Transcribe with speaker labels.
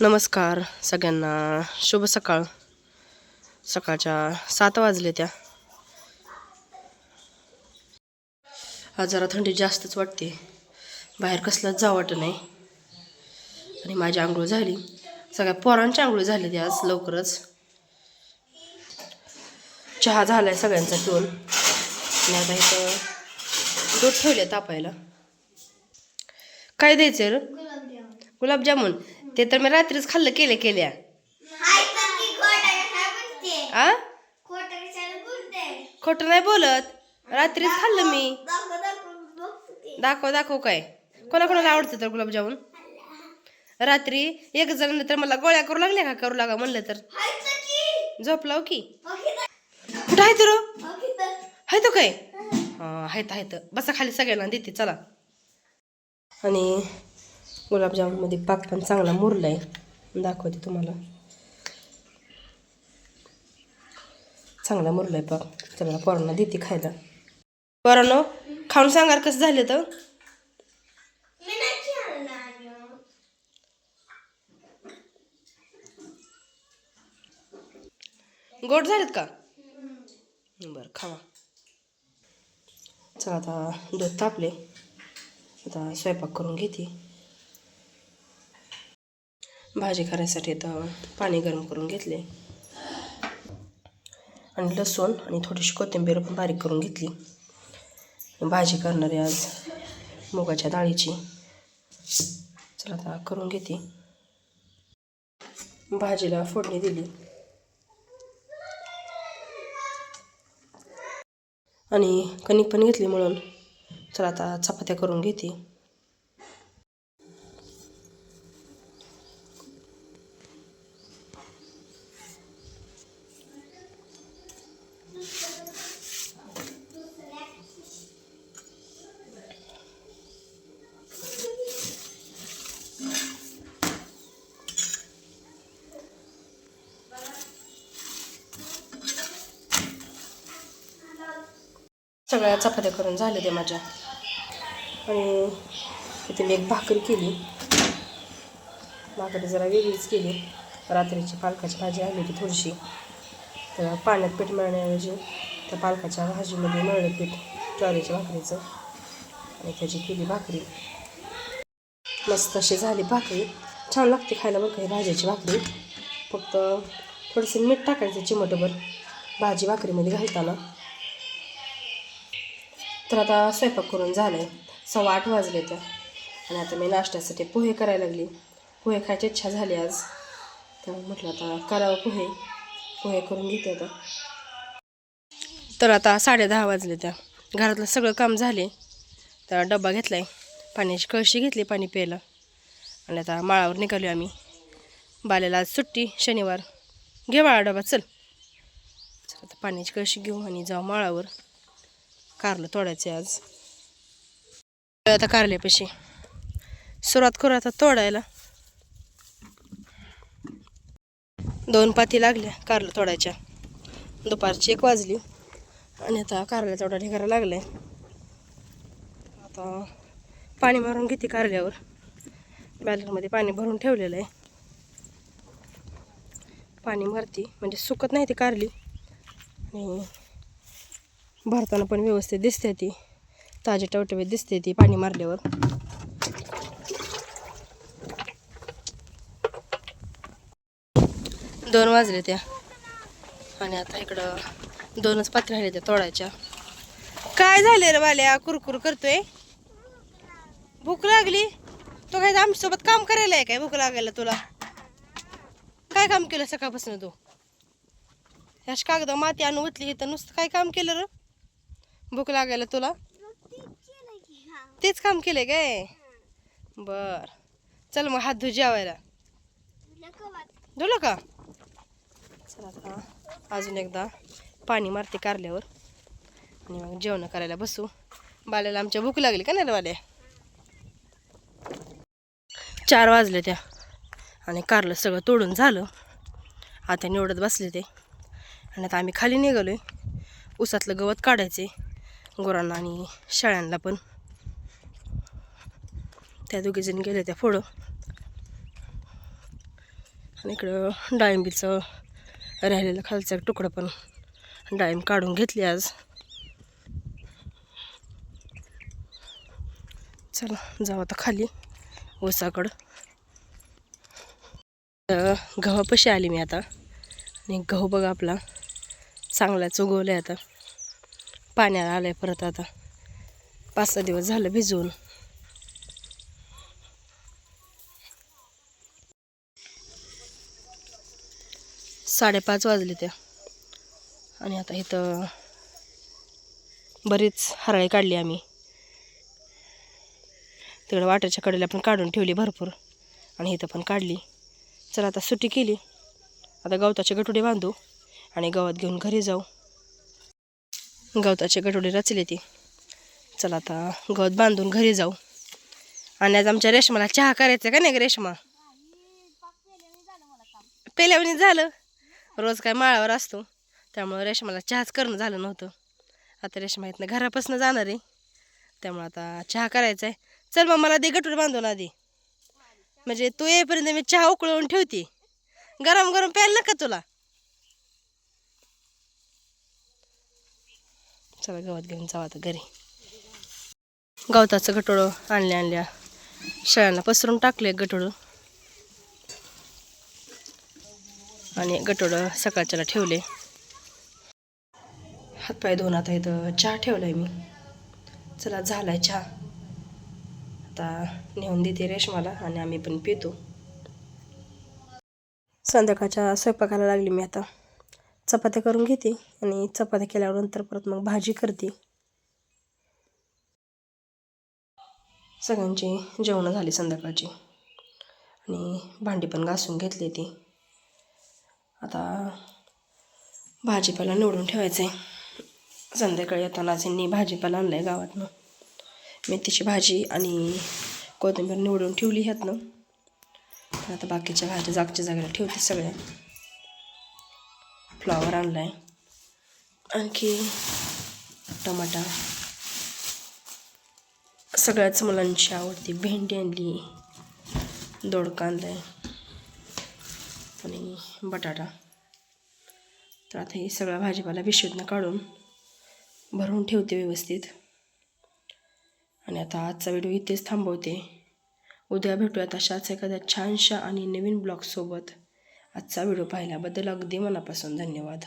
Speaker 1: नमस्कार सगळ्यांना. शुभ सकाळ. सकाळच्या सात वाजले त्या. आज जरा थंडी जास्तच वाटते. बाहेर कसलाच जा वाटत नाही. आणि माझी आंघोळ झाली. सगळ्या पोरांची आंघोळ झाली ती आज लवकरच. चहा झालाय सगळ्यांचा दोन आणि आता इथं दूध ठेवले तापायला. काय द्यायचं रे? गुलाबजामुन. ते तर मी रात्रीच खाल्लं केल्या केल्या. आ? खोटं नाही बोलत. रात्रीच खाल्लं मी. दाखव दाखव काय. कोणाकोणाला आवडतं तर गुलाबजामुन? रात्री एक जण तर मला गोळ्या करू लागल्या का? करू लागा म्हणलं तर. झोपलाव की. कुठं आहे तर आहे तो काय? हा. आहेत आहेत बसा खाली सगळ्यांना देते चला. आणि गुलाबजामुनमध्ये पाक पण चांगला मुरला आहे दाखवते तुम्हाला. चांगला मुरला आहे पाक. चला पोरांना देते खायला. पोरांनो खाऊन सांगाल कसं झालं तर? गोड झालेत का? बरं खावा. चला आता दूध तापले. आता स्वयंपाक करून घेते. भाजी करायसाठी तर पाणी गरम करून घेतले. आणि लसूण आणि थोडीशी कोथिंबीर पण बारीक करून घेतली. भाजी करणारे आज मुगाच्या डाळीची. चला आता करून घेते. भाजीला फोडणी दिली. आणि कणिक पण घेतली म्हणून. चला आता चपात्या करून घेते. सगळ्या चपात्या करून झाल्या त्या माझ्या. आणि इथे मी एक भाकरी केली. भाकरी जरा वेगळीच केली. रात्रीची पालकाची भाजी आली थोडीशी. तर पाण्यात पीठ मळण्याऐवजी त्या पालकाच्या भाजीमध्ये मळलं पीठ ज्वारीच्या भाकरीचं. आणि त्याची केली भाकरी. मस्त अशी झाली भाकरी. छान लागते खायला बघ काही भाज्याची भाकरी. फक्त थोडंसं मीठ टाकायचं चिमटभर. भाजी भाकरीमध्ये घालताना. तर आता स्वयंपाक करून झालं आहे सव्वा आठ वाजले तर. आणि आता मी नाश्त्यासाठी पोहे करायला लागली. पोहे खायची इच्छा झाली आज. त्यामुळे म्हटलं आता करावं पोहे. पोहे करून घेते आता. तर आता साडे दहा वाजले त्या. घरातलं सगळं काम झाले. तर डबा घेतला आहे पाण्याची कळशी घेतली पाणी प्यायला. आणि आता माळावर निघालो आम्ही. बाल्याला आज सुट्टी शनिवार. घे बाळा डबा चल. चल आता पाण्याची कळशी घेऊ आणि जाऊ माळावर. कारलं तोडायचे आज. आता कारल्यापाशी. सुरुवात करू आता तोडायला. दोन पाती लागल्या कारलं तोडायच्या. दुपारची एक वाजली आणि आता कारल्या तोडा ढिगारा आहे आता पाणी मारून घेते कारल्यावर. बॅलरमध्ये पाणी भरून ठेवलेलं आहे. पाणी मारती म्हणजे सुकत नाही ती कारली. आणि भरताना पण व्यवस्थित दिसते ती. ताजे टवटवीत दिसते ती पाणी मारल्यावर. दोन वाजले त्या. आणि आता इकडं दोनच पात्र राहिले त्या तोडायच्या. काय झाले रे बाल्या? कुरकुर करतोय. भूक लागली. तो काय आमच्यासोबत काम करायला आहे काय? भूक लागायला तुला. काय काम केलं सकाळपासून तू? ह्याच कागद माती आणून उतली तर नुसतं काय काम केलं र? भूक लागायला तुला? तेच काम केले काय? बर. चल मग हात धु जेवायला. धुलं का? चला आता अजून एकदा पाणी मारते कारल्यावर. आणि मग जेवण करायला बसू. बाल्याला आमच्या भूक लागली का नाही रे बाल्या? चार वाजले त्या. आणि कारलं सगळं तोडून झालं. आता निवडत बसले ते. आणि आता आम्ही खाली निघालो आहे उसातलं गवत काढायचे गुरांना आणि शाळ्यांना पण. त्या दोघीजण गेले त्या पुढं. आणि इकडं डाळिंबीचं राहिलेलं खालचा एक तुकडं पण. डाळिंब काढून घेतली आज. चला जाऊ आता खाली ऊसाकडं. गव्हापाशी आली मी आता. आणि गहू बघा आपला. चांगलाच उगवला आता. पाण्याला आलाय परत आता. पाच सहा दिवस झालं भिजवून. साडेपाच वाजले त्या. आणि आता इथं बरीच हराळी काढली आम्ही. तिकडं वाटरच्या कडेला पण काढून ठेवली भरपूर. आणि इथं पण काढली. चला आता सुट्टी केली. आता गवताचे गटुडे बांधू आणि गवत घेऊन घरी जाऊ. गवताचे गटोडे रचले ती. चला आता गवत बांधून घरी जाऊ. आणि आज आमच्या रेशमाला चहा करायचा का नाही ग रेशमा? पेल्यावणी झालं. रोज काय माळावर असतो. त्यामुळं रेशमाला चहाच करणं झालं नव्हतं. आता रेशमा इथनं घरापासून जाणार आहे. त्यामुळं आता चहा करायचा आहे. चल मग मला दे गटोडे बांधून आधी. म्हणजे तू येईपर्यंत मी चहा उकळवून ठेवते. गरम गरम प्यायला नका तुला. चला गवत घेऊन जाऊ आता घरी. गवताचं गटोळं आणल्या आणल्या शेळ्यांना पसरून टाकले गटोळं. आणि गटोळं सकाळच्याला ठेवले हातपाय धुवून आता इथं चहा ठेवलाय मी. चला झालाय चहा. आता नेऊन देते रेशमाला आणि आम्ही पण पितो. संध्याकाळच्या स्वयंपाकाला लागली मी आता. चपात्या करून घेते आणि चपात्या केल्यावर नंतर परत मग भाजी करते. सगळ्यांची जेवणं झाली संध्याकाळची. आणि भांडी पण घासून घेतली ती. आता भाजीपाला निवडून ठेवायचं आहे संध्याकाळी येताना त्यांनी भाजीपाला आणला आहे गावातनं. मेथीची भाजी आणि कोथिंबीर निवडून ठेवली ह्यातनं. आता बाकीच्या भाज्या जागच्या जागेला ठेवते सगळ्या. फ्लॉवर आणला आहे आणखी टमाटा. सगळ्याच मुलांची आवडती भेंडी आणली. दोडका आणला आहे आणि बटाटा. तर आता हे सगळा भाजीपाला पिशवीतनं काढून भरून ठेवते व्यवस्थित. आणि आता आजचा व्हिडिओ इथेच थांबवते. उद्या भेटूयात अशाच एखाद्या छानशा आणि नवीन ब्लॉगसोबत. आजचा व्हिडिओ पाहिल्याबद्दल अगदी मनापासून धन्यवाद.